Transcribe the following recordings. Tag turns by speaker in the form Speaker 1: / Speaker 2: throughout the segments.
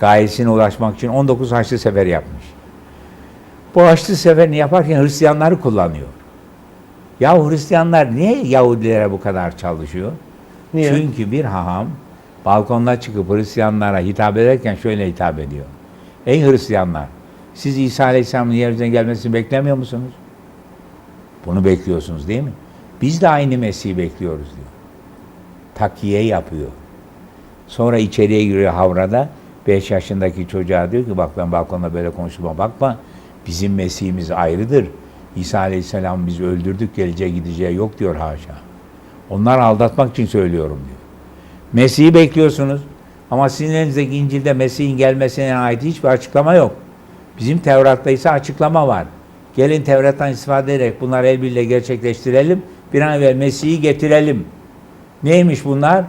Speaker 1: gayesine ulaşmak için 19 Haçlı Sefer yapmış. Bu Haçlı Seferini yaparken Hristiyanları kullanıyor. Ya Hristiyanlar niye Yahudilere bu kadar çalışıyor?
Speaker 2: Niye?
Speaker 1: Çünkü bir haham balkonda çıkıp Hristiyanlara hitap ederken şöyle hitap ediyor. Ey Hristiyanlar! Siz İsa Aleyhisselam'ın yeryüzüne gelmesini beklemiyor musunuz? Bunu bekliyorsunuz değil mi? Biz de aynı Mesih'i bekliyoruz diyor. Takiye yapıyor. Sonra içeriye giriyor havrada. 5 yaşındaki çocuğa diyor ki bak ben balkonda böyle konuşma bakma. Bizim Mesih'imiz ayrıdır. İsa Aleyhisselam bizi öldürdük geleceğe gideceği yok diyor haşa. Onlar aldatmak için söylüyorum diyor. Mesih'i bekliyorsunuz. Ama sizin elinizdeki İncil'de Mesih'in gelmesine ait hiçbir açıklama yok. Bizim Tevrat'ta ise açıklama var. Gelin Tevrat'tan istifade ederek bunları el birliğiyle gerçekleştirelim. Bir an evvel Mesih'i getirelim. Neymiş bunlar?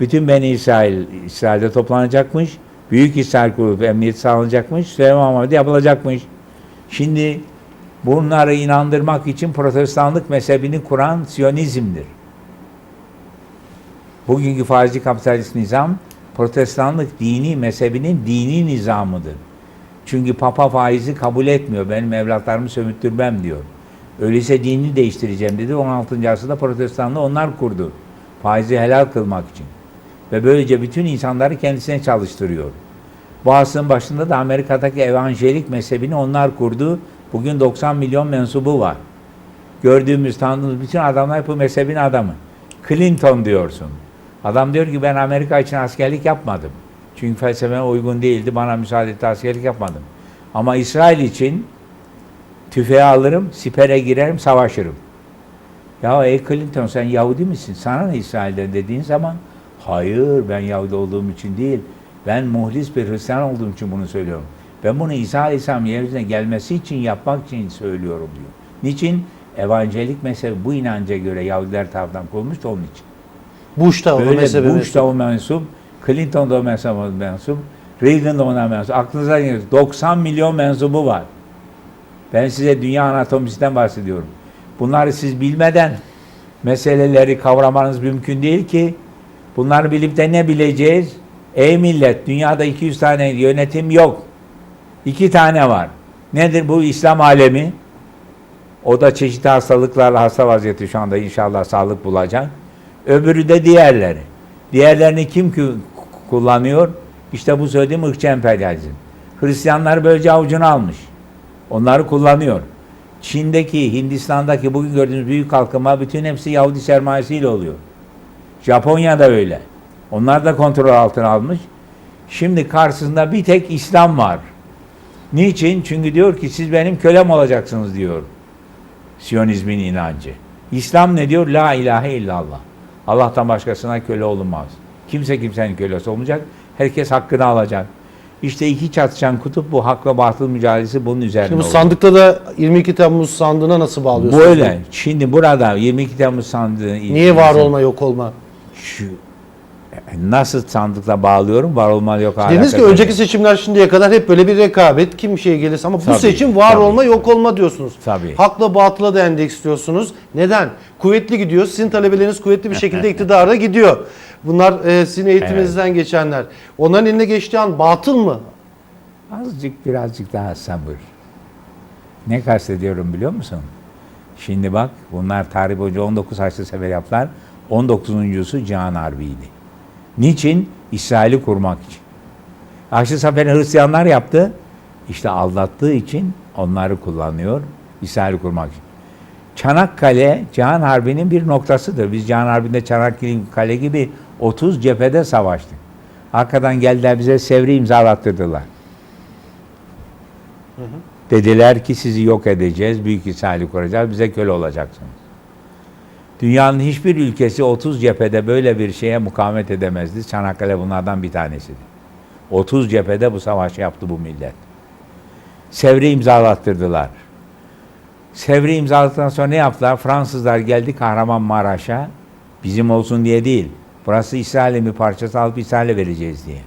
Speaker 1: Bütün Beni İsrail, İsrail'de toplanacakmış. Büyük İsrail kurup emniyet sağlanacakmış. Süleyman Muhammed'e yapılacakmış. Şimdi bunları inandırmak için protestanlık mezhebini kuran Siyonizm'dir. Bugünkü faizci kapitalist nizam protestanlık dini mezhebinin dini nizamıdır. Çünkü papa faizi kabul etmiyor. Benim evlatlarımı sömürttürmem diyor. Öyleyse dinini değiştireceğim dedi. 16. asırda protestanlığı onlar kurdu. Faizi helal kılmak için. Ve böylece bütün insanları kendisine çalıştırıyor. Bu asrın başında da Amerika'daki evangelik mezhebini onlar kurdu. Bugün 90 milyon mensubu var. Gördüğümüz, tanıdığımız bütün adamlar bu mezhebin adamı. Clinton diyorsun. Adam diyor ki ben Amerika için askerlik yapmadım. Çünkü felsefeme uygun değildi. Bana müsaade etti askerlik yapmadım. Ama İsrail için tüfeği alırım, sipere girerim, savaşırım. Ya ey Clinton sen Yahudi misin? Sana ne İsrail'den dediğin zaman hayır ben Yahudi olduğum için değil. Ben muhlis bir Hristiyan olduğum için bunu söylüyorum. Ben bunu İsa Aleyhisselam yeryüzüne gelmesi için yapmak için söylüyorum diyor. Niçin? Evangelik mezhebi bu inanca göre Yahudiler tarafından kurulmuş onun için.
Speaker 2: Bush da o mezhebe
Speaker 1: Bush da o mensup, Clinton da o mezhebe mensup, Reagan da ona mensup. Aklınıza geliyor. 90 milyon mensubu var. Ben size dünya anatomisinden bahsediyorum. Bunları siz bilmeden meseleleri kavramanız mümkün değil ki. Bunları bilip de ne bileceğiz? Ey millet, dünyada 200 tane yönetim yok. İki tane var. Nedir bu İslam alemi? O da çeşitli hastalıklarla hasta vaziyeti şu anda inşallah sağlık bulacak. Öbürü de diğerleri. Diğerlerini kim ku- kullanıyor? İşte bu söylediğim ırkçı emperyalizm. Hristiyanlar böylece avucuna almış. Onları kullanıyor. Çin'deki, Hindistan'daki bugün gördüğünüz büyük kalkınma bütün hepsi Yahudi sermayesiyle oluyor. Japonya'da öyle. Onlar da kontrol altına almış. Şimdi karşısında bir tek İslam var. Niçin? Çünkü diyor ki siz benim kölem olacaksınız diyor. Siyonizmin inancı. İslam ne diyor? La ilahe illallah. Allah'tan başkasına köle olunmaz. Kimse kimsenin kölesi olmayacak. Herkes hakkını alacak. İşte iki çatışan kutup bu hak ve batıl mücadelesi bunun üzerine
Speaker 2: Şimdi bu sandıkta da 22 Temmuz sandığına nasıl bağlıyorsunuz?
Speaker 1: Böyle. Şimdi burada 22 Temmuz sandığı
Speaker 2: Niye var olma yok olma?
Speaker 1: Şu nasıl sandıkla bağlıyorum? Var olma yok
Speaker 2: Dediniz ki önceki seçimler şimdiye kadar hep böyle bir rekabet. Kim şeye gelirse ama bu
Speaker 1: Tabii,
Speaker 2: seçim var
Speaker 1: tabii.
Speaker 2: olma yok olma diyorsunuz.
Speaker 1: Tabii.
Speaker 2: Hakla batıla da endeksliyorsunuz. Neden? Kuvvetli gidiyor. Sizin talebeleriniz kuvvetli bir şekilde iktidara gidiyor. Bunlar e, sizin eğitiminizden geçenler. Onların eline geçtiği an batıl mı?
Speaker 1: Azıcık birazcık daha sabır. Ne kastediyorum biliyor musun? Şimdi bak bunlar tarih boyunca 19 Haçlı Sefer yaptılar. 19.sü Cihan Harbi'ydi. Niçin? İsrail'i kurmak için. Haçlı Sefer'i Hristiyanlar yaptı. İşte aldattığı için onları kullanıyor. İsrail'i kurmak için. Çanakkale Cihan Harbi'nin bir noktasıdır. Biz Cihan Harbi'nde Çanakkale gibi 30 cephede savaştık. Arkadan geldiler bize Sevri imzalattırdılar. Dediler ki sizi yok edeceğiz, büyük İsrail'i kuracağız, bize köle olacaksınız. Dünyanın hiçbir ülkesi 30 cephede böyle bir şeye mukavemet edemezdi. Çanakkale bunlardan bir tanesidir. 30 cephede bu savaşı yaptı bu millet. Sevri imzalattırdılar. Sevri imzaladıktan sonra ne yaptılar? Fransızlar geldi Kahramanmaraş'a. Bizim olsun diye değil. Burası İsrail'in bir parçası alıp İsrail'e vereceğiz diye.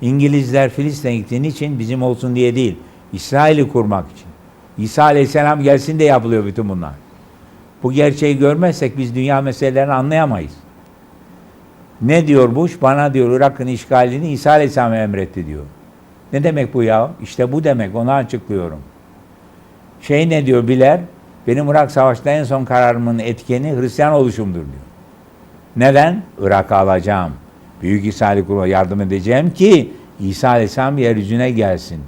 Speaker 1: İngilizler Filistin'e gittiğin için bizim olsun diye değil. İsrail'i kurmak için. İsa Aleyhisselam gelsin de yapılıyor bütün bunlar. Bu gerçeği görmezsek biz dünya meselelerini anlayamayız. Ne diyor Bush? Bana diyor Irak'ın işgalini İsa Aleyhisselam emretti diyor. Ne demek bu ya? İşte bu demek. Onu açıklıyorum. Şey ne diyor Biler? Benim Irak Savaşı'nda en son kararımın etkeni Hristiyan oluşumdur diyor. Neden? Irak'ı alacağım. Büyük İsa Aleyhisselam'a yardım edeceğim ki İsa Aleyhisselam yeryüzüne gelsin.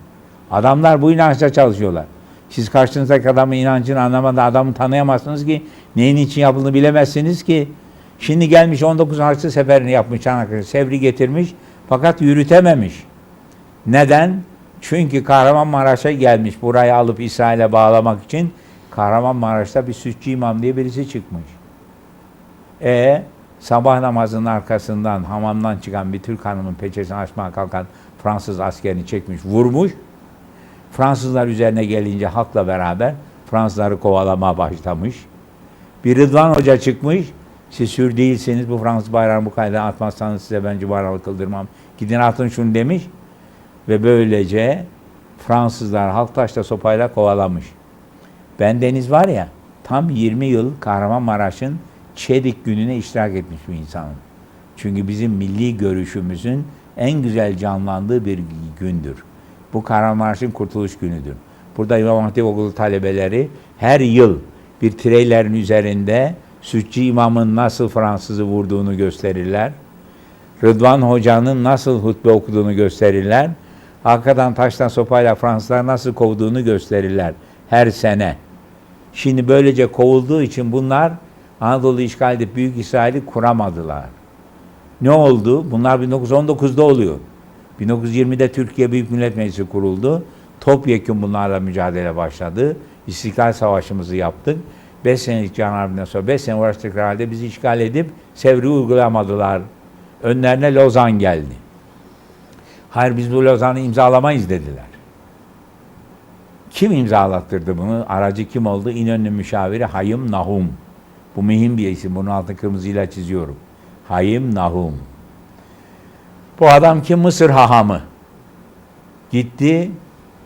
Speaker 1: Adamlar bu inançla çalışıyorlar. Siz karşınızdaki adamın inancını anlamadan adamı tanıyamazsınız ki neyin için yapıldığını bilemezsiniz ki. Şimdi gelmiş 19 Haçlı seferini yapmış Çanakkale. Sevri getirmiş fakat yürütememiş. Neden? Çünkü Kahramanmaraş'a gelmiş burayı alıp İsrail'e bağlamak için Kahramanmaraş'ta bir sütçü imam diye birisi çıkmış. E sabah namazının arkasından hamamdan çıkan bir Türk hanımın peçesini açmaya kalkan Fransız askerini çekmiş, vurmuş. Fransızlar üzerine gelince halkla beraber Fransızları kovalamaya başlamış. Bir Rıdvan Hoca çıkmış. Siz hür değilseniz bu Fransız bayrağını bu kayda atmazsanız size ben cumhurbaşkanı kıldırmam. Gidin atın şunu demiş. Ve böylece Fransızlar halk taşla sopayla kovalamış. Ben Deniz var ya tam 20 yıl Kahramanmaraş'ın Çedik gününe iştirak etmiş bir insanım. Çünkü bizim milli görüşümüzün en güzel canlandığı bir gündür. Bu Kahramanmaraş'ın kurtuluş günüdür. Burada İmam Hatip Okulu talebeleri her yıl bir treylerin üzerinde Sütçü imamın nasıl Fransızı vurduğunu gösterirler. Rıdvan Hoca'nın nasıl hutbe okuduğunu gösterirler. Arkadan taştan sopayla Fransızlar nasıl kovduğunu gösterirler her sene. Şimdi böylece kovulduğu için bunlar Anadolu işgal edip Büyük İsrail'i kuramadılar. Ne oldu? Bunlar 1919'da oluyor. 1920'de Türkiye Büyük Millet Meclisi kuruldu. Topyekun bunlarla mücadele başladı. İstiklal Savaşımızı yaptık. 5 senelik can harbinden sonra 5 sene uğraştıkları halde bizi işgal edip Sevr'i uygulamadılar. Önlerine Lozan geldi. Hayır biz bu Lozan'ı imzalamayız dediler. Kim imzalattırdı bunu? Aracı kim oldu? İnönü müşaviri Hayım Nahum. Bu mühim bir isim. Bunun altını kırmızıyla çiziyorum. Hayım Nahum. Bu adam kim? Mısır hahamı. Gitti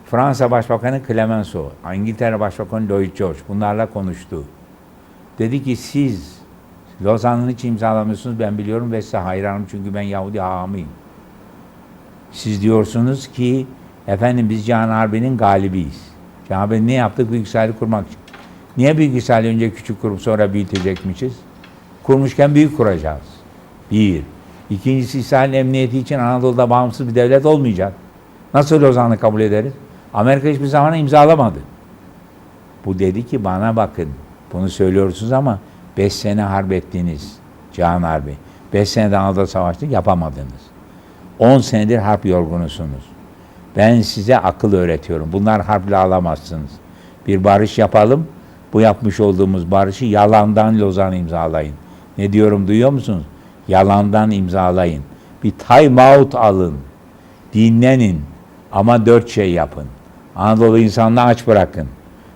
Speaker 1: Fransa Başbakanı Clemenceau, İngiltere Başbakanı Lloyd George bunlarla konuştu. Dedi ki siz Lozan'ın hiç imzalamıyorsunuz ben biliyorum ve size hayranım çünkü ben Yahudi hahamıyım. Siz diyorsunuz ki efendim biz Cihan Harbi'nin galibiyiz. Cihan Harbi ne yaptık? Büyük İsrail'i kurmak için. Niye Büyük İsrail'i önce küçük kurup sonra büyütecekmişiz? Kurmuşken büyük kuracağız. Bir. İkincisi İsrail'in emniyeti için Anadolu'da bağımsız bir devlet olmayacak. Nasıl Lozan'ı kabul ederiz? Amerika hiçbir zaman imzalamadı. Bu dedi ki bana bakın. Bunu söylüyorsunuz ama 5 sene harp ettiniz. Cihan Harbi. 5 senede Anadolu Savaşı'nı yapamadınız. 10 senedir harp yorgunusunuz. Ben size akıl öğretiyorum. Bunlar harple alamazsınız. Bir barış yapalım. Bu yapmış olduğumuz barışı yalandan Lozan imzalayın. Ne diyorum duyuyor musunuz? Yalandan imzalayın. Bir time out alın. Dinlenin. Ama dört şey yapın. Anadolu insanını aç bırakın.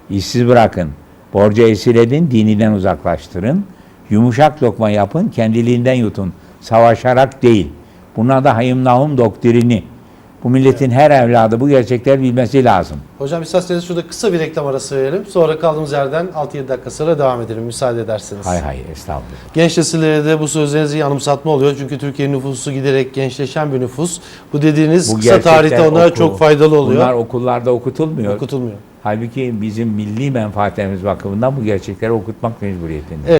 Speaker 1: işsiz bırakın. Borcu esir edin, dininden uzaklaştırın. Yumuşak lokma yapın, kendiliğinden yutun. Savaşarak değil. Buna da Hayım Nahum doktrini. Bu milletin her evladı bu gerçekleri bilmesi lazım.
Speaker 2: Hocam isterseniz şurada kısa bir reklam arası verelim. Sonra kaldığımız yerden 6-7 dakika sonra devam edelim müsaade ederseniz.
Speaker 1: Hay hay estağfurullah.
Speaker 2: Genç nesillere de bu sözlerinizi anımsatma oluyor. Çünkü Türkiye nüfusu giderek gençleşen bir nüfus. Bu dediğiniz
Speaker 1: Bu
Speaker 2: kısa tarihte onlara
Speaker 1: oku-
Speaker 2: çok faydalı oluyor.
Speaker 1: Bunlar okullarda okutulmuyor.
Speaker 2: Okutulmuyor.
Speaker 1: Halbuki bizim milli menfaatlerimiz bakımından bu gerçekleri okutmak mecburiyetinde.
Speaker 2: Evet.